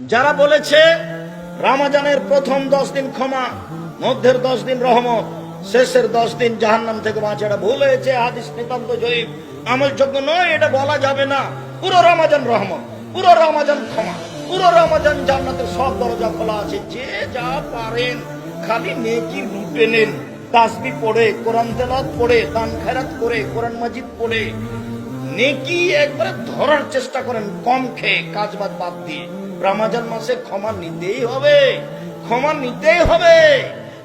যারা বলেছে রামাজানের প্রথম দশ দিন ক্ষমা, মধ্যের দশ দিন রহমত, শেষের দশ দিন জাহান্নাম থেকে বাঁচে এটা ভুল হয়েছে, হাদিস নিতান্ত জয়ীব। আমলযোগ্য নয়, এটা বলা যাবে না। পুরো রমাজান রহমত, পুরো রমাজান ক্ষমা, পুরো রমাজান জান্নাতের সব দরজা খোলা আছে। যে যা পারেন, খালি নেকি লুটে নেন। তাসবি পড়ে, কোরআন তেলাত পড়ে, দান খেরাত করে, কোরআন মাজিদ পড়ে। নেকি একবারে ধরার চেষ্টা করেন, কম খেয়ে কাজ বাদ বাদ দিয়ে। রামাজান মাসে ক্ষমা নিতেই হবে। ক্ষমা নিতেই হবে।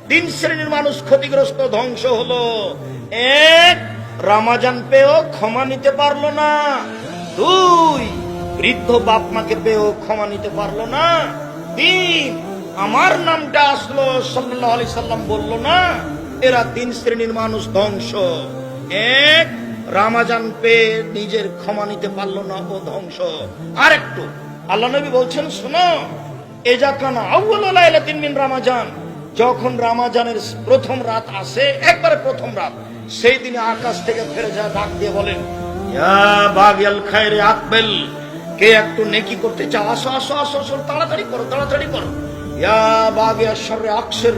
তিন শ্রেণির মানুষ ক্ষতিগ্রস্ত, ধ্বংস হলো। এক, রামাজান পেয়েও ক্ষমা নিতে পারল না। দুই, বৃদ্ধ বাপ মাকে পেয়েও ক্ষমা নিতে পারল না। তিন, আমার নামটা আসলো সাল্লাহ আলি সাল্লাম বলল না, এরা তিন শ্রেণির মানুষ ধ্বংস। এক, রামাজান পেয়ে নিজের ক্ষমা নিতে পারল না ও ধ্বংস। আর একটু আল্লাহ নবী বলছেন, শোনো এজা কানা আউ্লাইলা তিন মিন রামাজান। যখন রামাজানের প্রথম রাত আসে, একবারে প্রথম রাত, সেই দিনে আকাশ থেকে ফিরে যায়, ডাক দিয়ে বলেন আকবেল, কে একটু নেকি করতে চাও? আসো আসো আসো আসো, তাড়াতাড়ি করো তাড়াতাড়ি করো। ইয়া বাগিয়া শর্রে আকসের,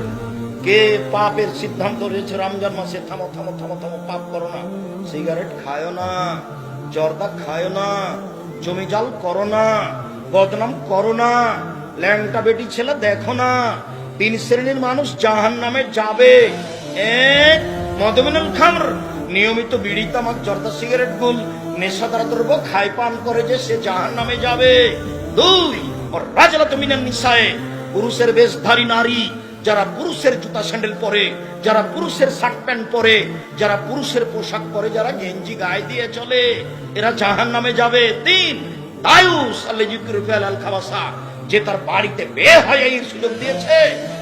কে পাপের সিদ্ধান্ত রয়েছে রমজান মাসে? থামো থামো থামো থামো, পাপ করো না। সিগারেট খায় না, জর্দা খায় না, জমি জাল করো না বদনাম করো না। ল্যাংটা বেটি ছেলে, দেখো না। তিন শ্রেণির মানুষ জাহান নামে যাবে। মদমিনুল খামর, নিয়মিত বিড়ি, তামাক, জর্দা, সিগারেট, গুল, নেশাদার দ্রব্য খায়, পান করে যে সে জাহান নামে যাবে। দুই রাজলা তুমিনার নিশায় পুরুষের বেশধারী নারী, যারা পুরুষের জুতা স্যান্ডেল পরে, যারা পুরুষের শার্ট প্যান্ট পরে, যারা পুরুষের পোশাক পরে, যারা গেঞ্জি গায়ে দিয়ে চলে, এরা জাহান নামে যাবে। তিন যে তার বাড়িতে বের হয়ে এই সুযোগ দিয়েছে,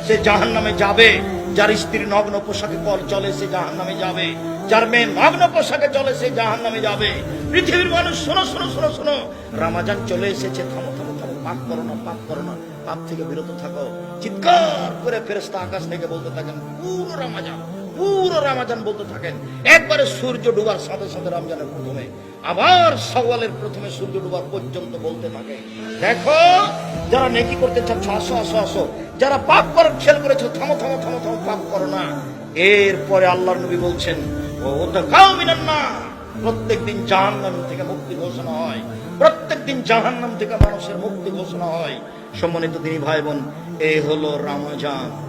সে জাহান নামে যাবে। যার স্ত্রী নগ্ন পোশাকে কল চলে, সে জাহান নামে যাবে। যার মেয়ে নগ্ন পোশাকে চলে, সে জাহান নামে যাবে। পৃথিবীর মানুষ, শোনো শোনো শোনো শোনো। রামাজান চলে এসেছে, থামো থামো থামো, পাপ করো না, পাপ করো না। পাপ থেকে বিরত থাকো। চিৎকার করে ফেরেস্তা আকাশ থেকে বলতে থাকেন, পুরো রামাজান। পুরো রামাজান বলতে থাকেন। একবারে সূর্য ডুবার সাথে সাথে রমজানের প্রথমে। আবার সওয়ালের প্রথমে সূর্য ডুবার পর্যন্ত বলতে থাকে। দেখো, যারা নেকি করতে চাচ্ছ আসো আসো আসো যারা পাপ করার খেল করেছ, থামো থামো থামো থামো, পাপ করো না। এরপরে আল্লাহর নবী বলছেন, ও তো কাউ মিনান না। প্রত্যেক দিন জাহান্নাম থেকে মুক্তি ঘোষণা হয়। প্রত্যেক দিন জাহান্নাম থেকে মানুষের মুক্তি ঘোষণা হয়। সম্মানিত তিনি ভাই বোন এই হলো রামাজান।